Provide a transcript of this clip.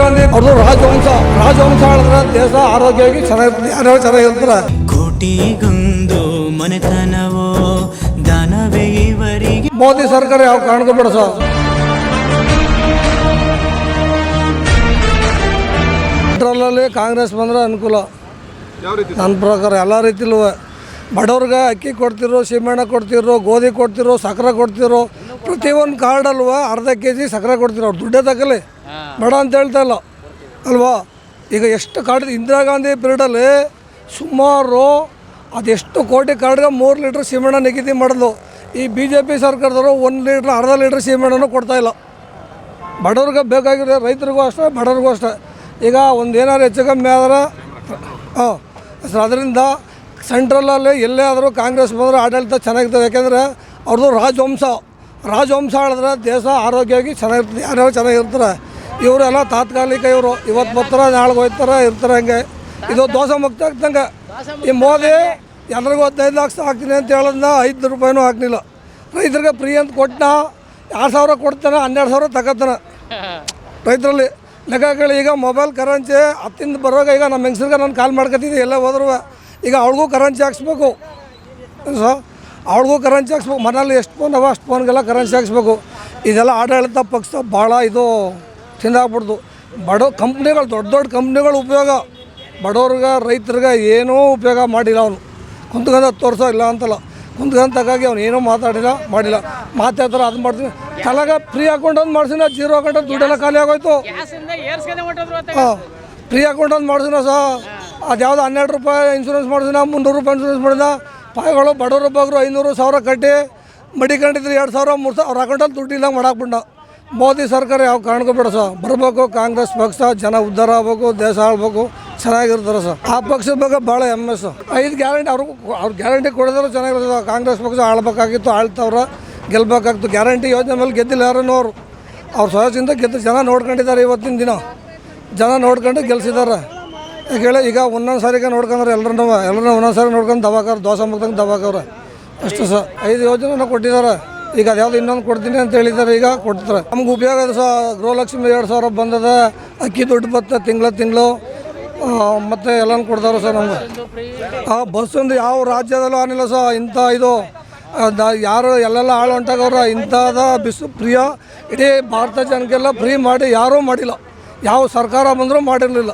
ಗಾಂಧಿ ಅವ್ರದ್ದು ರಾಜವಂಶ ರಾಜವಂಶ ಹೇಳಿದ್ರೆ ದೇಶ ಆರೋಗ್ಯವಾಗಿ ಚೆನ್ನಾಗಿರ್ತದೆ ಯಾರ್ಯಾರು ಚೆನ್ನಾಗಿರ್ತಾರೆ ಕೋಟಿಗೊಂದು ಮನೆತನವೋ ದಾನವೇ ಇವರಿಗೆ. ಮೋದಿ ಸರ್ಕಾರ ಯಾವ ಕಾರಣಕ್ಕೂ ಬೇಡ ಸರ್. ಸೆಂಟ್ರಲಲ್ಲಿ ಕಾಂಗ್ರೆಸ್ ಬಂದ್ರೆ ಅನುಕೂಲ. ನನ್ನ ಪ್ರಕಾರ ಎಲ್ಲ ರೀತಿಲೂ. ಬಡವ್ರಿಗೆ ಅಕ್ಕಿ ಕೊಡ್ತಿರೋ ಸೀಮೆಣ್ಣ ಕೊಡ್ತಿರೋ ಗೋಧಿ ಕೊಡ್ತಿರೋ ಸಕ್ಕರೆ ಕೊಡ್ತಿರೋ ಪ್ರತಿಯೊಂದು ಅಲ್ವಾ ಅರ್ಧ ಕೆ ಜಿ ಸಕ್ಕರೆ ಕೊಡ್ತೀರಿ ಅವ್ರು. ದುಡ್ಡೇ ತಗೊಳ್ಳಿ. ಬೇಡ ಅಂತ ಹೇಳ್ತಾ ಇಲ್ಲ. ಅಲ್ವಾ? ಈಗ ಎಷ್ಟು ಕಾರ್ಡ್ ಇಂದಿರಾ ಗಾಂಧಿ ಪೀರಿಯಡಲ್ಲಿ ಸುಮಾರು ಅದೆಷ್ಟು ಕೋಟಿ ಕಾರ್ಡ್ಗೆ ಮೂರು ಲೀಟ್ರ್ ಸೀಮೆಣ್ಣ ನಿಗದಿ ಮಾಡಿದ್ಲು. ಈ ಬಿ ಜೆ ಪಿ ಸರ್ಕಾರದವರು ಒಂದು ಲೀಟ್ರ್ ಅರ್ಧ ಲೀಟ್ರ್ ಸೀಮೆಣ್ಣನೂ ಕೊಡ್ತಾ ಇಲ್ಲ. ಬಡವ್ರಿಗೆ ಬೇಕಾಗಿರೋ ರೈತರಿಗೂ ಅಷ್ಟೇ ಬಡವ್ರಿಗೂ ಅಷ್ಟೇ. ಈಗ ಒಂದು ಏನಾದ್ರು ಹೆಚ್ಚು ಕಮ್ಮಿ ಆದ್ರೆ ಹಾಂ ಸರ್ ಅದರಿಂದ ಸೆಂಟ್ರಲಲ್ಲಿ ಎಲ್ಲೇ ಆದರೂ ಕಾಂಗ್ರೆಸ್ ಬಂದರೆ ಆಡಳಿತ ಚೆನ್ನಾಗಿರ್ತದೆ. ಯಾಕೆಂದರೆ ಅವ್ರದ್ದು ರಾಜವಂಶ. ರಾಜವಂಶ ಹೇಳಿದ್ರೆ ದೇಶ ಆರೋಗ್ಯವಾಗಿ ಚೆನ್ನಾಗಿರ್ತದೆ ಯಾರ್ಯಾರು ಚೆನ್ನಾಗಿರ್ತಾರೆ, ಇವರೆಲ್ಲ ತಾತ್ಕಾಲಿಕ ಇವರು. ಇವತ್ತು ಬರ್ತಾರೆ ನಾಳೆಗೆ ಹೋಗ್ತಾರೆ, ಇರ್ತಾರೆ ಹಂಗೆ. ಇದು ದೋಸೆ ಮುಕ್ತ ಆಗ್ತಂಗೆ. ಈ ಮೋದಿ ಎಲ್ರಿಗೂ ಹದಿನೈದು ಲಕ್ಷ ಹಾಕ್ತೀನಿ ಅಂತ ಹೇಳೋದನ್ನ ಐದು ರೂಪಾಯಿನೂ ಹಾಕ್ಲಿಲ್ಲ ರೈತರಿಗೆ ಫ್ರೀ ಅಂತ ಕೊಟ್ಟನ ಎರಡು ಸಾವಿರ ಕೊಡ್ತಾನೆ, ಹನ್ನೆರಡು ಸಾವಿರ ತಗೋತಾನೆ. ರೈತರಲ್ಲಿ ಲೆಕ್ಕಗಳು ಈಗ ಮೊಬೈಲ್ ಕರೆನ್ಸಿ ಹತ್ತಿಂದ ಬರುವಾಗ ಈಗ ನಮ್ಮ ಹೆಂಗಸ್ರಿಗೆ ನಾನು ಕಾಲ್ ಮಾಡ್ಕೊತಿದ್ದೆ ಎಲ್ಲ ಹೋದ್ರು ಈಗ ಅವ್ಳಿಗೂ ಕರೆನ್ಸಿ ಹಾಕ್ಸ್ಬೇಕು. ಸೊ ಅವಳಿಗೂ ಕರೆನ್ಸಿ ಹಾಕ್ಸ್ಬೇಕು ಮನೇಲಿ ಎಷ್ಟು ಫೋನ್ ಅವ ಅಷ್ಟು ಫೋನ್ಗೆಲ್ಲ ಕರೆನ್ಸಿ ಹಾಕ್ಸ್ಬೇಕು. ಇದೆಲ್ಲ ಆಡಳಿತ ಪಕ್ಷ ಭಾಳ ಇದು ತಿಂದಾಗ್ಬಿಡ್ದು ಬಡ ಕಂಪ್ನಿಗಳು ದೊಡ್ಡ ದೊಡ್ಡ ಕಂಪ್ನಿಗಳು ಉಪಯೋಗ. ಬಡವ್ರಿಗೆ ರೈತರಿಗೆ ಏನೂ ಉಪಯೋಗ ಮಾಡಿಲ್ಲ ಅವನು. ಕುಂತ್ಕೊಂಡ ತೋರಿಸೋ ಇಲ್ಲ ಅಂತಲ್ಲ. ಕುಂತ್ಕಂತಕ್ಕಾಗಿ ಅವ್ನು ಏನೂ ಮಾತಾಡಿಲ್ಲ ಮಾಡಿಲ್ಲ. ಮಾತಾಡ್ತಾರೆ ಅದು ಮಾಡ್ತೀನಿ. ತಲೆಗ ಫ್ರೀ ಅಕೌಂಟ್ ಒಂದು ಮಾಡ್ಸಿನ ಜೀರೋ ಅಕೌಂಟ್ ದುಡ್ಡೆಲ್ಲ ಖಾಲಿ ಆಗೋಯ್ತು. ಹಾಂ ಫ್ರೀ ಅಕೌಂಟ್ ಒಂದು ಮಾಡ್ಸಿನ ಸಹ ಅದು ಯಾವ್ದು ಹನ್ನೆರಡು ರೂಪಾಯಿ ಇನ್ಶೂರೆನ್ಸ್ ಮಾಡಿಸಿನ ಮುನ್ನೂರು ರೂಪಾಯಿ ಇನ್ಸೂರೆನ್ಸ್ ಮಾಡಿದ. ಪಾಯಿಗಳು ಬಡವರು ಬಗ್ರು ಐನೂರು ಸಾವಿರ ಕಟ್ಟಿ ಮಡಿಕೊಂಡಿದ್ರು ಎರಡು ಸಾವಿರ, ಮೂರು ಸಾವಿರ, ಅವ್ರ ಅಕೌಂಟಲ್ಲಿ ದುಡ್ಡಿಲ್ಲ ಮಾಡಾಕ್ಬಿಟ್ಟ ಮೋದಿ ಸರ್ಕಾರ ಯಾವ ಕಾರಣಕ್ಕೂ ಬೇಡ ಸರ್. ಬರಬೇಕು, ಕಾಂಗ್ರೆಸ್ ಪಕ್ಷ, ಜನ ಉದ್ಧಾರ ಆಗ್ಬೇಕು, ದೇಶ ಆಳ್ಬೇಕು, ಚೆನ್ನಾಗಿರ್ತಾರೆ ಸರ್. ಆ ಪಕ್ಷದ ಬಗ್ಗೆ ಭಾಳ ಎಂ ಎಸ್ ಐದು ಗ್ಯಾರಂಟಿ ಅವ್ರಿಗೂ ಅವ್ರು ಗ್ಯಾರಂಟಿ ಕೊಡಿದ್ರೆ ಚೆನ್ನಾಗಿರ್ತದೆ ಕಾಂಗ್ರೆಸ್ ಪಕ್ಷ ಆಳ್ಬೇಕಾಗಿತ್ತು, ಆಳ್ತವ್ರ ಗೆಲ್ಬೇಕಾಗ್ತು ಗ್ಯಾರಂಟಿ ಯೋಜನೆ ಮೇಲೆ ಗೆದ್ದಿಲ್ಲ ಯಾರನ್ನೂ ಅವರು. ಅವ್ರ ಸಹಜದಿಂದ ಗೆದ್ದು ಜನ ನೋಡ್ಕೊಂಡಿದ್ದಾರೆ ಇವತ್ತಿನ ದಿನ. ಜನ ನೋಡ್ಕೊಂಡು ಗೆಲ್ಸಿದ್ದಾರೆ. ಯಾಕೆ ಹೇಳಿ, ಈಗ ಒಂದೊಂದು ಸಾರಿಗೆ ನೋಡ್ಕೊಂಡ್ರೆ ಎಲ್ಲರೂ ಎಲ್ಲರೂ ಒಂದೊಂದು ಸಾರಿ ನೋಡ್ಕೊಂಡು ದವಾಕವ್ರು ದೋಸೆ ಮುಗ್ದಂಗೆ ದವಾಕವ್ರೆ ಅಷ್ಟು ಸರ್ ಐದು ಯೋಜನೆ ಕೊಟ್ಟಿದ್ದಾರೆ. ಈಗ ಅದ್ಯಾವುದು ಇನ್ನೊಂದು ಕೊಡ್ತೀನಿ ಅಂತ ಹೇಳಿದ್ದಾರೆ, ಈಗ ಕೊಡ್ತಾರೆ. ನಮ್ಗೆ ಉಪಯೋಗ ಇದೆ ಸಹ ಗೃಹಲಕ್ಷ್ಮಿ ಎರಡು ಸಾವಿರ ಬಂದದ. ಅಕ್ಕಿ ದುಡ್ಡು ಬತ್ತ ತಿಂಗಳ ತಿಂಗಳು. ಮತ್ತು ಎಲ್ಲನೂ ಕೊಡ್ತಾರೆ ಸರ್ ನಮ್ಗೆ. ಆ, ಬಸ್ಸೊಂದು ಯಾವ ರಾಜ್ಯದಲ್ಲೂ ಆನಿಲ್ಲ ಸಹ ಇಂಥ ಇದು. ಯಾರು ಎಲ್ಲೆಲ್ಲ ಹಾಳು ಹೊಂಟಾಗವ್ರ, ಇಂಥದ ಬಿಸು ಪ್ರಿಯ. ಇಡೀ ಭಾರತ ಜನಕ್ಕೆಲ್ಲ ಫ್ರೀ ಮಾಡಿ ಯಾರೂ ಮಾಡಿಲ್ಲ. ಯಾವ ಸರ್ಕಾರ ಬಂದರೂ ಮಾಡಿರಲಿಲ್ಲ.